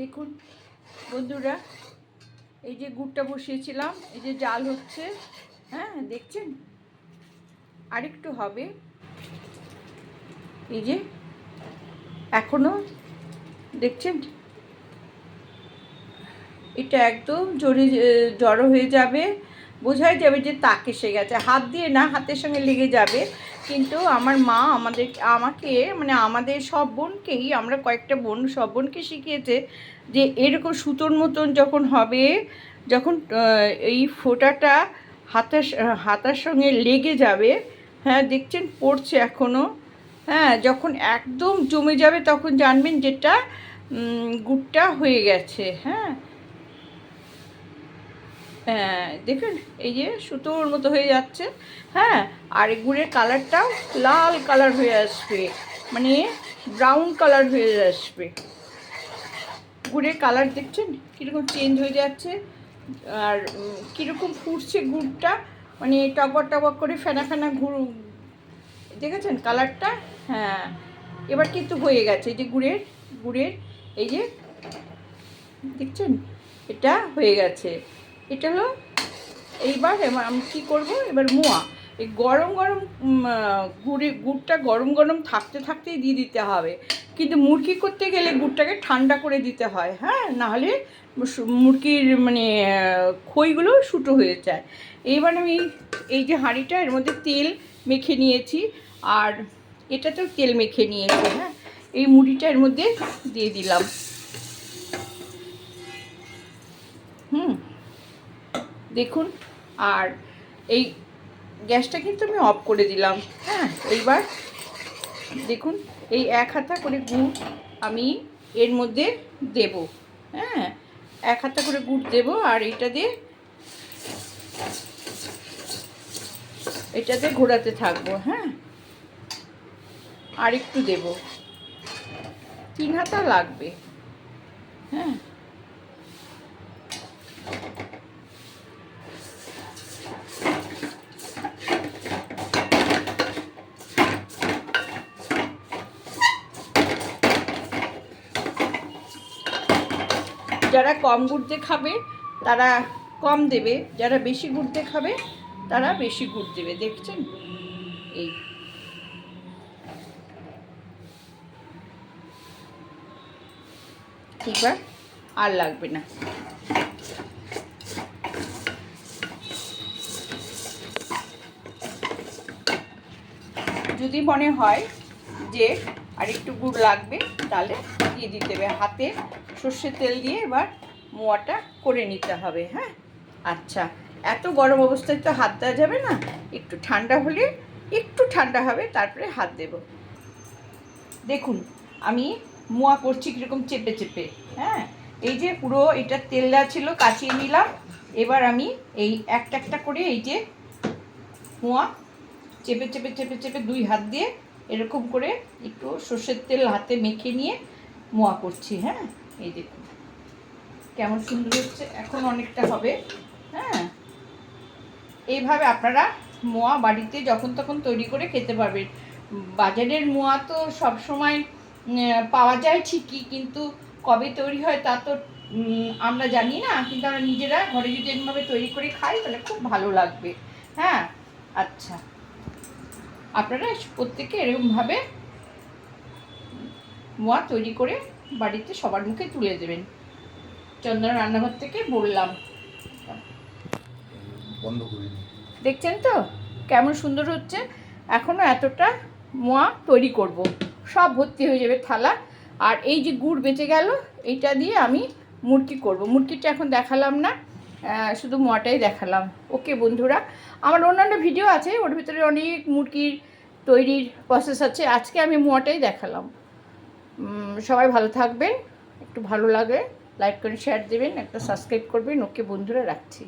দেখুন, বন্ধুরা, এই যে গুড়টা বসিয়েছিলাম, এই যে জাল হচ্ছে হ্যাঁ দেখছেন? আরেকটু হবে। এই যে, এখনও, দেখছেন? এটা একদম জড়ে জড়ো হয়ে যাবে, বোঝাই যাবে যে তাক এসে গেছে। হাত দিয়ে না, হাতের সঙ্গে লেগে যাবে। কিন্তু আমার মা আমাদের, আমাকে মানে আমাদের সব বোনকেই, আমরা কয়েকটা বোন, সব বোনকে শিখিয়েছে যে এরকম সুতোর মতন যখন হবে, যখন এই ফোঁটাটা হাতের হাতার সঙ্গে লেগে যাবে হ্যাঁ দেখছেন পড়ছে এখনও হ্যাঁ যখন একদম জমে যাবে তখন জানবেন যেটা গুড়টা হয়ে গেছে হ্যাঁ। দেখুন, এই যে সুতোর মতো হয়ে যাচ্ছে। হ্যাঁ আর গুড়ের কালারটাও লাল কালার হয়ে আসবে। মানে ব্রাউন কালার হয়ে আসবে। গুড়ের কালার দেখছেন? কীরকম চেঞ্জ হয়ে যাচ্ছে। আর কীরকম ফুটছে গুড়টা। মানে টকবক টকবক করে ফেনা ফেনা গুড় দেখেছেন কালারটা? হ্যাঁ এবার কিন্তু হয়ে গেছে। এই যে গুড়ের গুড়ের, এই যে, দেখছেন? এটা হয়ে গেছে। এটা হলো এইবার এবার আমি কী করব? এবার মোয়া। এই গরম গরম আহ, গুড়টা গরম গরম থাকতে থাকতেই দিয়ে দিতে হবে। কিন্তু মুরগি করতে গেলে গুড়টাকে ঠান্ডা করে দিতে হয় হ্যাঁ? নাহলে মুরগির মানে খইগুলো শুটো হয়ে যায়। এইবার আমি এই যে হাঁড়িটা এর মধ্যে তেল মেখে নিয়েছি। আর এটাতেও তেল মেখে নিয়েছি হ্যাঁ? এই মুড়িটা এর মধ্যে দিয়ে দিলাম। দেখুন, আর এই গ্যাসটা কিন্তু আমি অফ করে দিলাম। হ্যাঁ এইবার দেখুন, এই এক হাতা করে গুড় আমি এর মধ্যে দেব। হ্যাঁ এক হাতা করে গুড় দেব আর এটা দিয়ে এটাতে ঘোরাতে থাকব। হ্যাঁ আর একটু দেব। তিন হাতা লাগবে। হ্যাঁ যারা কম গুড় দিয়ে খাবে, তারা কম দেবে। যারা বেশি গুড় দিয়ে খাবে, তারা বেশি গুড় দেবে। দেখছেন? এই। এবার আর লাগবে না। যদি মনে হয় যে আর একটু গুড় লাগবে, তাহলে দিয়ে দিতে হবে। হাতে সর্ষের তেল দিয়ে এবার মোয়াটা করে নিতে হবে হ্যাঁ? আচ্ছা এত গরম অবস্থায় তো হাত দেওয়া যাবে না। একটু ঠান্ডা হলে একটু ঠান্ডা হবে, তারপরে হাত দেব। দেখুন, আমি মোয়া করছি কীরকম চেপে চেপে হ্যাঁ? এই যে পুরো এটা তেল দেওয়া ছিল, কাচিয়ে নিলাম। এবার আমি এই একটা একটা করে এই যে মোয়া চেপে চেপে চেপে চেপে দুই হাত দিয়ে এরকম করে একটু সর্ষের তেল হাতে মেখে নিয়ে মোয়া করছি হ্যাঁ? এই দেখুন। কেমন সুন্দর হচ্ছে, এখন অনেকটা হবে। হ্যাঁ? এইভাবে আপনারা মোয়া বাড়িতে যখন তখন তৈরি করে খেতে পারবেন। বাজারের মোয়া তো সব সময় পাওয়া যায় ঠিকই, কিন্তু কবে তৈরি হয় তা তো আমরা জানি না, কিন্তু আমরা নিজেরা ঘরে যদি এরকমভাবে তৈরি করে খাই, তাহলে খুব ভালো লাগবে। হ্যাঁ? আচ্ছা। আপনারা প্রত্যেকে এরকমভাবে মোয়া তৈরি করে বাড়িতে সবার মুখে তুলে দেবেন। চন্দনা রান্নাঘর থেকে বললাম। বন্ধ দেখছেন তো? কেমন সুন্দর হচ্ছে। এখনও এতটা মোয়া তৈরি করব। সব ভর্তি হয়ে যাবে থালা। আর এই যে গুড় বেঁচে গেল এইটা দিয়ে আমি মুরগি করব। মুরগিটা এখন দেখালাম না শুধু মোয়াটাই দেখালাম। ওকে বন্ধুরা আমার অন্যান্য ভিডিও আছে ওর ভিতরে অনেক মুরগির তৈরির প্রসেস আছে। আজকে আমি মোয়াটাই দেখালাম। সবাই ভালো থাকবেন, একটু ভালো লাগে লাইক করে শেয়ার দেবেন, একটা সাবস্ক্রাইব করবেন, ওকে বন্ধুরা রাখছি।